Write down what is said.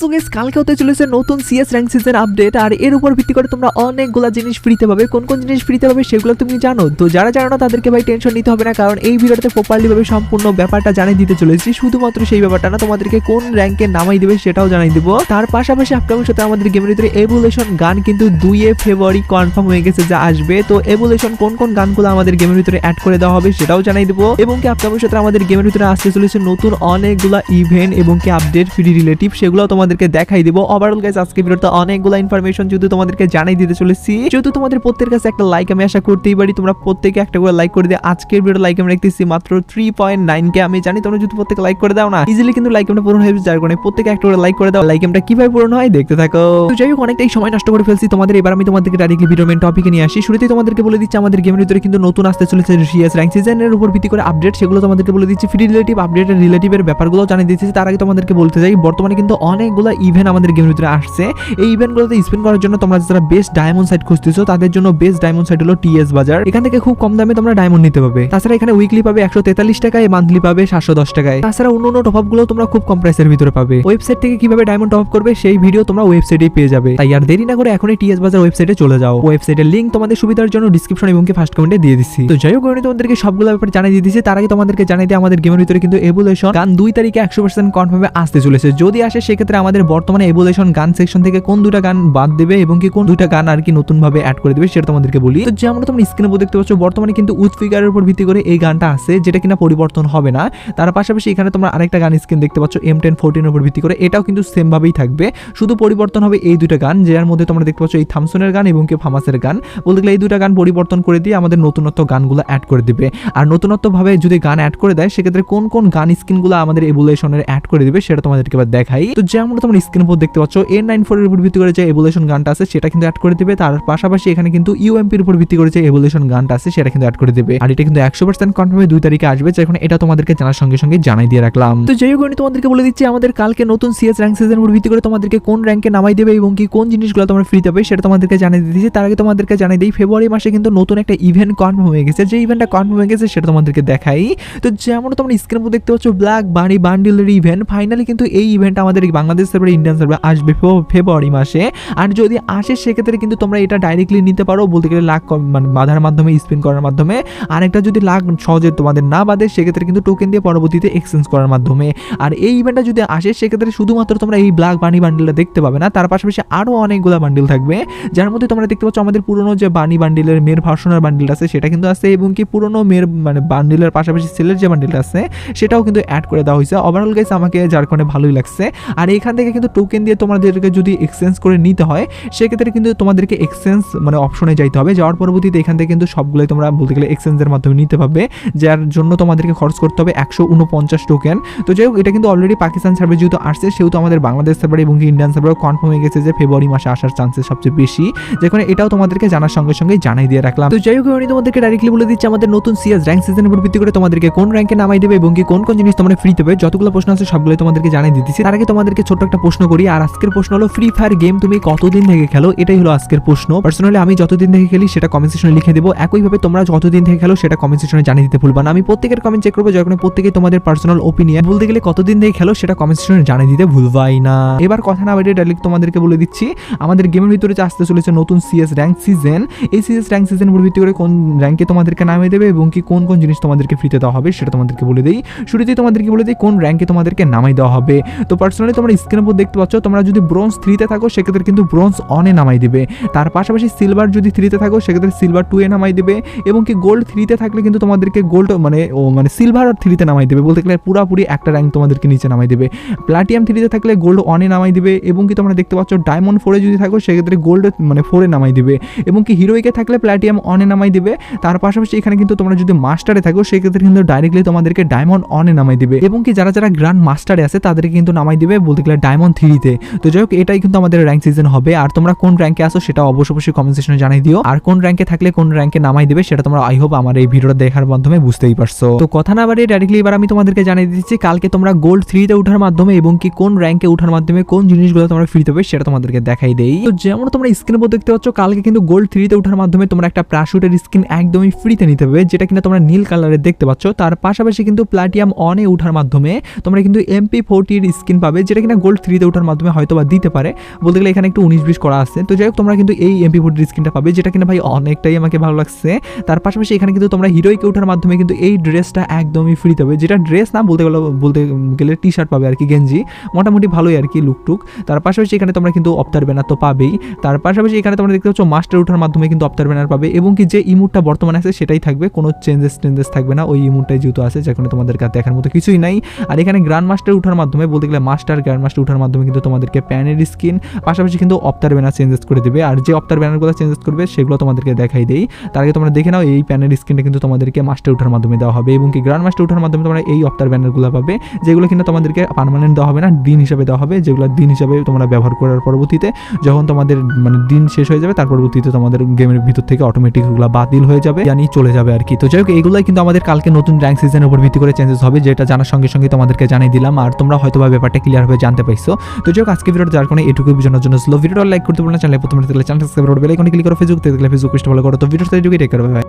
So কালকে হতে চলেছে নতুন সিএস র্যাঙ্ক সিজন আপডেট আর এর উপর ভিত্তি করে তোমরা অনেকগুলা জিনিস ফ্রিতে পাবে। কোন কোন জিনিস ফ্রিতে পাবে সেগুলো তুমি জানো? তো যারা জানো না, তাদেরকে ভাই টেনশন নিতে হবে না, কারণ এই ভিডিওতে প্রপারলি ভাবে সম্পূর্ণ ব্যাপারটা জানিয়ে দিতে চলেছি। শুধুমাত্র সেই ব্যাপারটা না, তোমাদেরকে কোন র্যাঙ্কে নামাই দেবে সেটাও দেবো। তার পাশাপাশি আপকামিং সাথে আমাদের গেমের ভিতরে এভুলেশন গান কিন্তু দুইয়ে ফেব্রুয়ারি কনফার্ম হয়ে গেছে, যা আসবে। তো এভুলেশন কোন কোন গানগুলো আমাদের গেমের ভিতরে অ্যাড করে দেওয়া হবে সেটাও জানাই দেবো। এবং কি আপকামিং সাথে আমাদের গেমের ভিতরে আসতে চলেছে নতুন অনেকগুলা ইভেন্ট এবং কি আপডেট ফ্রি রিলেটিভ সেগুলো তোমাদেরকে দেখাই দিব। ওভারঅল গাইস আজকে ভিডিওতে অনেকগুলো ইনফরমেশন যদি তোমাদেরকে জানাই দিতে চলেছি, যেহেতু তোমাদের প্রত্যেকের কাছে একটা লাইক আমি আশা করতেই পারি, তোমরা প্রত্যেকে একটা করে লাইক করে দিয়ে আজকের ভিডিও লাইক আমি রাখতেছি মাত্র থ্রি পয়েন্ট নাইন কে আমি জানি তোমরা যদি প্রত্যেকে লাইক করে দাও না ইজিলি কিন্তু লাইক আমরা পূরণ হয়ে যার কারণে প্রত্যেকে একটা করে লাইক করে দাও। লাইক আমরা কীভাবে পূরণ হয়, দেখতে থাকো। তো যাই হোক, অনেকটাই সময় নষ্ট করে ফেলছি। তোমাদের এবার আমি তোমাদেরকে ডাইরেক্টলি ভিডিও মেন টপিকে নিয়ে আসি। শুরুতেই তোমাদেরকে বলে দিচ্ছি, আমাদের গেমের ভিতরে কিন্তু নতুন আসতে চলেছে সিএস র্যাঙ্ক সিজনের উপর ভিত্তি করে আপডেট সেগুলো তোমাদেরকে বলে দিচ্ছি। ফ্রি রিলেটিভ আপডেট রিলেটিভের ব্যাপারগুলো জানিয়ে দিচ্ছি। তার আগে তোমাদেরকে বলতে চাই, বর্তমানে কিন্তু অনেকগুলো ইভেন্ট আমাদের গেমের ভিতরে আসছে। এই ইভেন্টগুলোতে স্পেন্ড করার জন্য তোমরা যারা বেস্ট ডায়মন্ড সাইট খুঁজতেছো, তাদের জন্য বেস্ট ডায়মন্ড সাইট হলো টিএস বাজার এখান থেকে খুব কম দামে তোমরা ডায়মন্ড নিতে পারবে। তাছাড়া এখানে উইকলি পাবে একশো তেতাল্লিশ টাকায় মান্থলি পাবে সাতশো দশ টাকায়। তাছাড়া অন্য অন্য টপগুলো তোমরা খুব কম প্রাইসের ভিতরে পাবে। ওয়েবসাইট থেকে কীভাবে ডায়মন্ড টপ করবে, সেই ভিডিও তোমরা ওয়েবসাইটেই পেয়ে যাবে। তাই আর দেরি না করে এখনই টিএস বাজার ওয়েবসাইটে চলে যাও। ওয়েবসাইটের লিঙ্ক তোমাদের সুবিধার জন্য ডিসক্রিপশন এবং ফার্স্ট কমেন্টে দিয়ে দিচ্ছি। তো যাই হোক আমি তোমাদেরকে সবগুলো ব্যাপারে জানিয়ে দিয়ে দিচ্ছি তার আগে তোমাদেরকে জানিয়ে দিয়ে আমাদের গেমের ভিতরে কিন্তু এভুলেশন গান দুই তারিখে একশো পার্সেন্ট কনফার্মে আসতে চলেছে। যদি আসে, সেক্ষেত্রে আমাদের বর্তমানে এভুলেশন গান সেকশন থেকে কোন দুটা গান বাদ দেবে এবং কি কোন দুইটা গান আর কি নতুন ভাবে অ্যাড করে দেবে সেটা তোমাদেরকে বলি। তো যেমন তোমরা স্ক্রিনে দেখতে পাচ্ছ, বর্তমানে কিন্তু উথ ফিগারের উপর ভিত্তি করে এই গানটা আছে, যেটা কিনা পরিবর্তন হবে না। তার পাশাপাশি এখানে তোমরা আরেকটা গান স্ক্রিন দেখতে পাচ্ছ এম টেন ফোরটিনের উপর ভিত্তি করে। এটাও কিন্তু সেম ভাবেই থাকবে। শুধু পরিবর্তন হবে এই দুইটা গান, যার মধ্যে তোমরা দেখতে পাচ্ছ এই থামসনের গান এবং কি ফামাসের গান। বলতে গেলে এই দুইটা গান পরিবর্তন করে দিয়ে আমাদের নতুনত্ব গানগুলো অ্যাড করে দিবে। আর নতুনত্বভাবে যদি গান অ্যাড করে দেয়, সেক্ষেত্রে কোন কোন গান স্ক্রিনগুলো আমাদের এভুলেশনের অ্যাড করে দিবে সেটা তোমাদেরকে এবার দেখাই। তো যেমন তোমরা স্ক্রিন উপর দেখতে পাচ্ছ এন নাইন ফোরের উপর ভিত্তি করে যে এভুলেশন গানটা আছে, সেটা কিন্তু অ্যাড করে দিবে। তার পাশাপাশি এখানে কিন্তু ইউএমপির উপর ভিত্তি করে যে এভুলেশন গানটা আছে, সেটা কিন্তু অ্যাড করে দিবে। আর এটা কিন্তু একশো পার্সেন্ট কনফার্মে দুই তারিখে আসবে, যখন এটা তোমাদেরকে জানার সঙ্গে সঙ্গে জানাই দিয়ে রাখলাম। তো যেই হোক তোমাদেরকে বলে দিচ্ছি, আমাদের কালকে নতুন সিএস র্যাঙ্ক সিজন উপর ভিত্তি করে তোমাদেরকে কোন র্যাঙ্কে নামাই দেবে এবং কি কোন জিনিসগুলো তোমরা ফ্রি দেবে সেটা তোমাদেরকে জানিয়ে দিচ্ছি। তার আগে তোমাদেরকে জানিয়ে দিই ফেব্রুয়ারি মাসে কিন্তু নতুন একটা ইভেন্ট কনফার্ম হয়ে গেছে। যে ইভেন্টটা কনফার্ম হয়ে গেছে, সেটা তোমাদেরকে দেখাই। তো যেমন তোমরা স্ক্রিন উপর দেখতে পাচ্ছ ব্ল্যাক বাড়ি বান্ডিলের ইভেন্ট ফাইনালি কিন্তু এই ইভেন্ট আমাদের বাংলাদেশ সার্ভার ইন্ডিয়ান সার্ভার আসবে ফেব্রুয়ারি মাসে। আর যদি আসে, সেক্ষেত্রে কিন্তু তোমরা এটা ডাইরেক্টলি নিতে পারো, বলতে গেলে লাখ মানে বাধার মাধ্যমে স্পিন করার মাধ্যমে। আরেকটা যদি লাখ সহজে তোমাদের না বাদে সেক্ষেত্রে কিন্তু টোকেন দিয়ে পরবর্তীতে এক্সচেঞ্জ করার মাধ্যমে। আর এই ইভেন্টটা যদি আসে, সেক্ষেত্রে শুধুমাত্র তোমরা এই ব্ল্যাক বানি বান্ডিলটা দেখতে পাবে না, তার পাশাপাশি আরও অনেকগুলো বান্ডিল থাকবে। যার মধ্যে তোমরা দেখতে পাচ্ছ আমাদের পুরনো যে বানি বান্ডিলের মেয়ের ভার্সনের বান্ডিল আছে, সেটা কিন্তু আছে, এবং কি পুরনো মেয়ের মানে বান্ডিলের পাশাপাশি সেলের যে বান্ডিলটা আছে, সেটাও কিন্তু অ্যাড করে দেওয়া হয়েছে। ওভারঅল গাইস আমাকে যার কারণে ভালোই লাগছে। আর এখান থেকে কিন্তু টোকেন দিয়ে তোমাদেরকে যদি এক্সচেঞ্জ করে নিতে হয়, সেক্ষেত্রে কিন্তু তোমাদেরকে এক্সচেঞ্জ মানে অপশনে যাইতে হবে। যাওয়ার পরবর্তীতে এখান থেকে কিন্তু সবগুলোই তোমরা বলতে গেলে এক্সচেঞ্জের মাধ্যমে নিতে পারবে, যার জন্য তোমাদেরকে খরচ করতে হবে একশো উনপঞ্চাশ টোকেন তো যাই হোক, এটা কিন্তু অলরেডি পাকিস্তান সার্ভার যেহেতু আসছে, সেহেতু আমাদের বাংলাদেশ সার্ভার এবং ইন্ডিয়ান সার্ভার কনফার্ম হয়ে গেছে যে ফেব্রুয়ারি মাসে আসার চান্সেস সবচেয়ে বেশি। যেখানে এটাও তোমাদেরকে জানার সঙ্গে সঙ্গে জানাই দিয়ে রাখলাম। তো যাই হোক আমি তোমাদেরকে ডাইরেক্টলি বলে দিচ্ছি, আমাদের নতুন সিএস র্যাঙ্ক সিজনের উপর ভিত্তি করে তোমাদেরকে কোন র্যাঙ্কে নামাই দেবে এবং কি কোন কোন জিনিস তোমরা ফ্রি দেবে যতগুলো প্রশ্ন আছে সবগুলো তোমাদেরকে জানিয়ে দিতেছি তার আগে তোমাদেরকে ছোট্ট একটা প্রশ্ন করি, আর আজকের প্রশ্ন হলো ফ্রি ফায়ার গেম তুমি কতদিন থেকে খেলো? এটাই হলো আজকের প্রশ্ন। পার্সোনালি আমি যতদিন থেকে খেলি, সেটা কমেন্ট সেকশনে লিখে দেবো। একইভাবে তোমরা যতদিন থেকে খেলো, সেটা কমেন্ট সেকশনে জানিয়ে দিতে ভুলবা না। আমি প্রত্যেকের কমেন্ট চেক করব যখন প্রত্যেকে তোমাদের পার্সোনাল ওপিনিয়ন বলতে গেলে, কতদিন থেকে খেলো, সেটা কমেন্ট সেকশনে জানিয়ে দিতে ভুলবাই না। এবার কথা না বাইরে ডাইরেক্ট তোমাদেরকে বলে দিচ্ছি, আমাদের গেমের ভিতরে যে আসতে চলেছে নতুন সিএস র্যাঙ্ক সিজন এই সিএস র্যাঙ্ক সিজন ভিত্তি করে কোন র্যাঙ্কে তোমাদেরকে নামিয়ে দেবে এবং কি কোন কোন জিনিস তোমাদেরকে ফ্রিতে দেওয়া হবে, সেটা তোমাদেরকে বলে দিই। শুরুতেই তোমাদেরকে বলে দিই কোন র্যাঙ্কে তোমাদেরকে নামাই দেওয়া হবে। তো পার্সোনালি তোমরা স্ক্রিনের উপর দেখতে পাচ্ছ, তোমরা যদি ব্রোঞ্জ থ্রিতে থাকো, সেক্ষেত্রে কিন্তু ব্রোঞ্জ অনে নামাই দিবে। তার পাশাপাশি সিলভার যদি থ্রিতে থাকো, সেক্ষেত্রে সিলভার টু এ নামাই দেবে এবং কি গোল্ড থ্রিতে থাকলে কিন্তু তোমাদেরকে গোল্ড মানে ও মানে সিলভার আর থ্রিতে নামাই দেবে। বলতে গেলে পুরাপুরি একটা র্যাঙ্ক তোমাদেরকে নিচে নামাই দেবে। প্লাটিয়াম থ্রিতে থাকলে গোল্ড অনে নামাই দিবে এবং কি তোমরা দেখতে পাচ্ছ ডায়মন্ড ফোরে যদি থাকো, সেক্ষেত্রে গোল্ড মানে ফোরে নামাই দিবে। এবং কি হিরোইকে থাকলে প্লাটিয়াম অনে নামাই দিবে। তার পাশাপাশি এখানে কিন্তু তোমরা যদি মাস্টারে থাকো, সেক্ষেত্রে কিন্তু ডাইরেক্টলি তোমাদেরকে ডায়মন্ড অনে নামাই দিবে। এবং কি যারা যারা গ্র্যান্ড মাস্টারে আছে, তাদেরকে কিন্তু নামাই দিবে। বলতে গেলে ডায়মন্ড থ্রিতে তো। যাই হোক এটাই কিন্তু আমাদের র্যাঙ্ক সিজন হবে। আর তোমরা কোন র্যাঙ্কে আসো সেটা অবশ্যই অবশ্যই কমেন্ট সেকশনে জানাই দিও। আর কোন র্যাঙ্কে থাকলে কোন র্যাঙ্কে নামাই দেবে সেটা তোমরা আই হোপ আমার এই ভিডিওটা দেখার মাধ্যমে বুঝতেই পারছ। তো কথা না বাড়িয়ে ডাইরেক্টলি এবার আমি তোমাদেরকে জানিয়ে দিচ্ছি, কালকে তোমরা গোল্ড থ্রিতে ওঠার মাধ্যমে এবং কি কোন র্যাঙ্কে ওঠার মাধ্যমে কোন জিনিসগুলো তোমরা ফ্রি দেবে সেটা তোমাদেরকে দেখাই দেই। তো যেমন তোমরা স্ক্রিনে উপর দেখতে পাচ্ছ, কালকে কিন্তু গোল্ড থ্রিতে ওঠার মাধ্যমে তোমরা একটা প্রাশুটের স্কিন একদমই ফ্রিতে নিতে হবে যেটা কিনা তোমরা নীল কালারের দেখতে পাচ্ছ। তার পাশাপাশি কিন্তু প্লাটিয়াম অনে ওঠার মাধ্যমে তোমরা কিন্তু এমপি ফোরটির স্কিন পাবে, যেটা কিনা গোল্ড থ্রিতে ওঠার মাধ্যমে হয়তো বা দিতে পারে। বলতে গেলে এখানে একটু উনিশ বিশ করা আছে। তো যাই হোক, তোমরা কিন্তু এই এমপি ফোর্টির স্কিনটা পাবে, যেটা কিনা ভাই অনেকটাই আমাকে ভালো লাগছে। তার পাশাপাশি এখানে কিন্তু তোমরা হিরোইকে ওঠার মাধ্যমে কিন্তু এই ড্রেসটা একদমই ফ্রিতে পাবে। যেটা ড্রেস না, বলতে গেলে বলতে গেলে টি শার্ট পাবে আর কি, গেঞ্জি। মোটামুটি ভালোই আর কি লুকটুক তার পাশাপাশি এখানে তোমরা কিন্তু অপ্তার ব্যানার তো পাবেই। তার পাশাপাশি এখানে তোমরা দেখতে পাচ্ছ মাস্টার ওঠার মাধ্যমে কিন্তু অপ্তার ব্যানার পাবে এবং কি যে ইমুটটা বর্তমানে আছে সেটাই থাকবে। কোনো চেঞ্জেস টেঞ্জেস থাকবে না। ওই ইমুটটাই যেহেতু আছে, যেখানে তোমাদের কাছে দেখার মতো কিছুই নাই। আর এখানে গ্র্যান্ড মাস্টার ওঠার মাধ্যমে বলতে গেলে মাস্টার গ্র্যান্ড মাস্টার ওঠার মাধ্যমে কিন্তু তোমাদেরকে প্যানের স্কিন, পাশাপাশি কিন্তু অপ্তার ব্যানার চেঞ্জেস করে দেবে। আর যে অপ্তার ব্যানারগুলো চেঞ্জেস করবে, সেগুলো তোমাদেরকে দেখাই দেই। তার আগে তোমরা দেখে নাও, এই প্যানের স্কিনটা কিন্তু তোমাদেরকে মাস্টার ওঠার মাধ্যমে দেওয়া হবে এবং কি গ্র্যান্ড মাস্টার ওঠার মাধ্যমে তোমরা এই অপ্তার ব্যানারগুলো পাবে, যেগুলো কিন্তু তোমাদেরকে পার্মানেন্ট দেওয়া হবে না, দিন হিসাবে দেওয়া হবে, যেগুলো দিন হিসাবে তোমরা ব্যবহার করার পরবর্তীতে যখন তোমাদের মানে দিন শেষ হয়ে যাবে, তার পরবর্তীতে তোমাদের গেমের ভিতর থেকে অটোমেটিক এগুলো বাতিল হয়ে যাবে জানি চলে যাবে আর কি। তো যাই হোক, এইগুলাই কিন্তু আমাদের কালকে নতুন র্যাঙ্ক সিজনের উপর ভিত্তি করে চেঞ্জেস হবে, যেটা জানার সঙ্গে সঙ্গে তোমাদেরকে জানিয়ে দিলাম। আর তোমরা হয়তো বা ব্যাপারটা ক্লিয়ার হয়ে জানতে পাইছো। তো যাই হোক, আজকে ভিডিওটা যার কারণে এটুকু বোঝানোর জন্য স্লো ভিডিওটা লাইক করতে বলুন চ্যানেলে প্রথমে চ্যানেল সাবস্ক্রাইব করে বেল আইকনে ক্লিক করো ফেসবুক থেকে দেখলে ফেসবুক পেজটা ফলো করো। তো ভিডিওটা এটুকুই টেক করবে